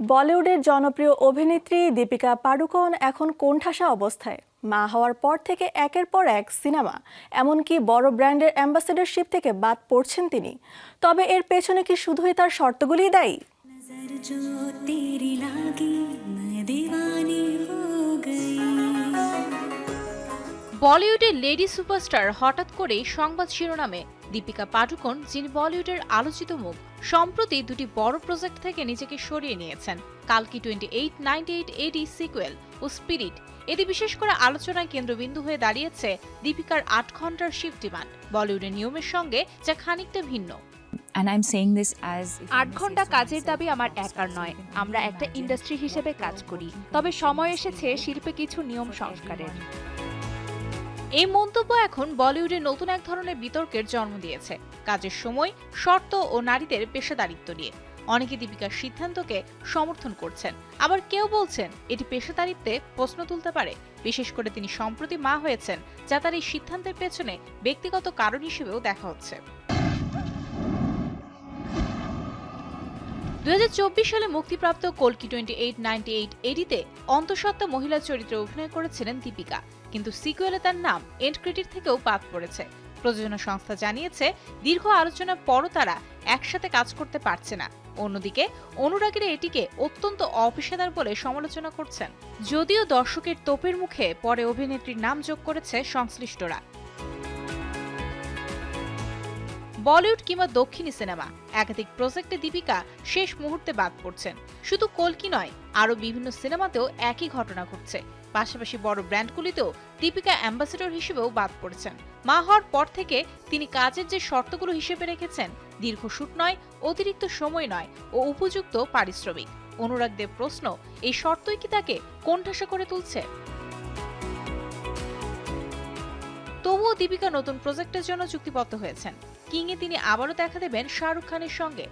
বলিউডের জনপ্রিয় অভিনেত্রী দীপিকা পাডুকোন এখন কোণঠাসা অবস্থায়। মা হওয়ার পর থেকে একের পর এক সিনেমা, এমনকি বড় ব্র্যান্ডের অ্যাম্বাসেডরশিপ থেকে বাদ পড়ছেন তিনি। তবে এর পেছনে কি শুধুই তার শর্তগুলিই দায়ী? বলিউডের লেডি সুপারস্টার হঠাৎ করেই সংবাদ শিরোনামে দীপিকা পাডুকোন যিনি বলিউডের আলোচিত মুখ সম্প্রতি দুটি বড় প্রজেক্ট থেকে নিজেকে সরিয়ে নিয়েছেন। কালকি twenty eight ninety eight AD sequel ও স্পিরিট। এটি বিশেষ করে আলোচনায় কেন্দ্রবিন্দু হয়ে দাঁড়িয়েছে দীপিকার আট ঘণ্টার শিফট ডিমান্ড বলিউডের নিয়মের সঙ্গে যা খানিকটা ভিন্ন। And I'm saying this as আট ঘণ্টা কাজের দাবি আমার একার নয়। আমরা একটা ইন্ডাস্ট্রি হিসেবে কাজ করি। তবে সময় এসেছে শিল্পে কিছু নিয়ম সংস্কারের। এই মন্তব্য এখন বলিউডে নতুন এক ধরনের বিতর্কের জন্ম দিয়েছে। কাজের সময় শর্ত ও নারীদের পেশাদারিত্ব নিয়ে। অনেকে দীপিকার সিদ্ধান্তকে সমর্থন করছেন। আবার কেউ বলছেন, এটি পেশাদারিত্বে প্রশ্ন তুলতে পারে। বিশেষ করে তিনি সম্প্রতি মা হয়েছেন, যা তার এই সিদ্ধান্তের পেছনে ব্যক্তিগত কারণ হিসেবেও দেখা হচ্ছে। দুই হাজার চব্বিশ সালে মুক্তিপ্রাপ্ত কলকি টোয়েন্টি এইট নাইনটি এইট এডিতে অন্তঃসত্ত্বা মহিলা চরিত্রে অভিনয় করেছিলেন দীপিকা। কিন্তু সিকুয়েলে তার নাম এন্ড ক্রেডিট থেকেও বাদ পড়েছে। প্রযোজনা সংস্থা জানিয়েছে, দীর্ঘ আলোচনার পরও তারা একসাথে কাজ করতে পারছে না। অন্যদিকে, অনুরাগীরা এটিকে অত্যন্ত অপেশাদার বলে সমালোচনা করছেন। যদিও দর্শকের তোপের মুখে পরে অভিনেত্রীর নাম যোগ করেছে সংশ্লিষ্টরা। বলিউড কিংবা দক্ষিণী সিনেমা। একাধিক প্রজেক্টে দীপিকা শেষ মুহূর্তে বাদ পড়ছেন। শুধু কলকি নয়, আরও বিভিন্ন সিনেমাতেও একই ঘটনা ঘটছে। পাশাপাশি বড় ব্র্যান্ডগুলিতেও দীপিকা অ্যাম্বাসেডর হিসেবেও বাদ পড়েছেন। মা হওয়ার পর থেকে তিনি কাজের যে শর্তগুলো হিসেবে রেখেছেন, দীর্ঘ শুট নয়, অতিরিক্ত সময় নয় ও উপযুক্ত পারিশ্রমিক। অনুরাগদের প্রশ্ন, এই শর্তই কি তাকে কোণঠাসা করে তুলছে? তবুও দীপিকা নতুন প্রজেক্টের জন্য চুক্তিবদ্ধ হয়েছেন। কিংয়ে তিনি আবারও দেখা দেবেন শাহরুখ খানের সঙ্গে।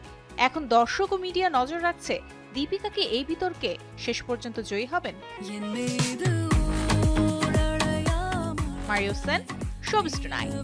এখন দর্শক ও মিডিয়া নজর রাখছে দীপিকাকে এই বিতর্কে শেষ পর্যন্ত জয়ী হবেন? Mario Sen শোবিস্ট night